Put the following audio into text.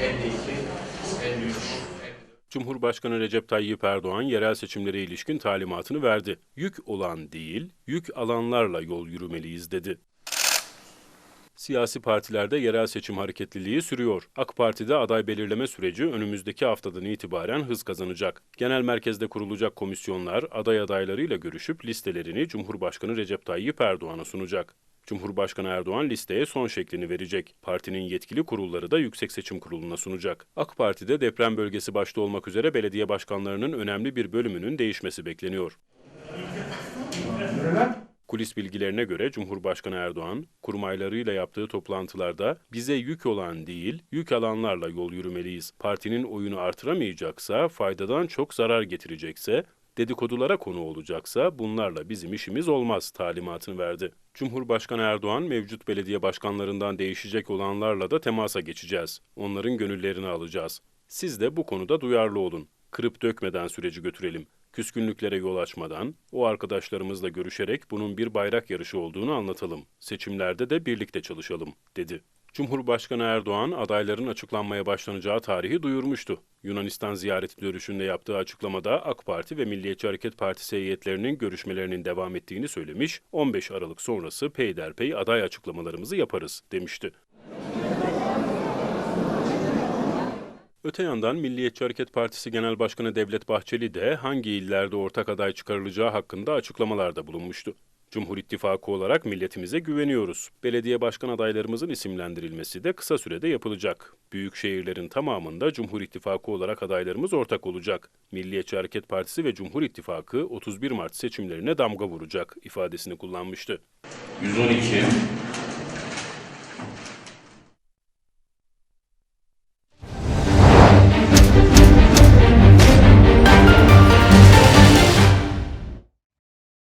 52, 53, Cumhurbaşkanı Recep Tayyip Erdoğan yerel seçimlere ilişkin talimatını verdi. Yük olan değil, yük alanlarla yol yürümeliyiz dedi. Siyasi partilerde yerel seçim hareketliliği sürüyor. AK Parti'de aday belirleme süreci önümüzdeki haftadan itibaren hız kazanacak. Genel merkezde kurulacak komisyonlar aday adaylarıyla görüşüp listelerini Cumhurbaşkanı Recep Tayyip Erdoğan'a sunacak. Cumhurbaşkanı Erdoğan listeye son şeklini verecek. Partinin yetkili kurulları da Yüksek Seçim Kurulu'na sunacak. AK Parti'de deprem bölgesi başta olmak üzere belediye başkanlarının önemli bir bölümünün değişmesi bekleniyor. Kulis bilgilerine göre Cumhurbaşkanı Erdoğan, kurmaylarıyla yaptığı toplantılarda bize yük olan değil, yük alanlarla yol yürümeliyiz. Partinin oyunu artıramayacaksa, faydadan çok zarar getirecekse, dedikodulara konu olacaksa bunlarla bizim işimiz olmaz talimatını verdi. Cumhurbaşkanı Erdoğan mevcut belediye başkanlarından değişecek olanlarla da temasa geçeceğiz. Onların gönüllerini alacağız. Siz de bu konuda duyarlı olun. Kırıp dökmeden süreci götürelim. Küskünlüklere yol açmadan o arkadaşlarımızla görüşerek bunun bir bayrak yarışı olduğunu anlatalım. Seçimlerde de birlikte çalışalım, dedi. Cumhurbaşkanı Erdoğan adayların açıklanmaya başlanacağı tarihi duyurmuştu. Yunanistan ziyareti dönüşünde yaptığı açıklamada AK Parti ve Milliyetçi Hareket Partisi heyetlerinin görüşmelerinin devam ettiğini söylemiş, 15 Aralık sonrası peyderpey aday açıklamalarımızı yaparız demişti. Öte yandan Milliyetçi Hareket Partisi Genel Başkanı Devlet Bahçeli de hangi illerde ortak aday çıkarılacağı hakkında açıklamalarda bulunmuştu. Cumhur İttifakı olarak milletimize güveniyoruz. Belediye başkan adaylarımızın isimlendirilmesi de kısa sürede yapılacak. Büyük şehirlerin tamamında Cumhur İttifakı olarak adaylarımız ortak olacak. Milliyetçi Hareket Partisi ve Cumhur İttifakı 31 Mart seçimlerine damga vuracak ifadesini kullanmıştı. 112,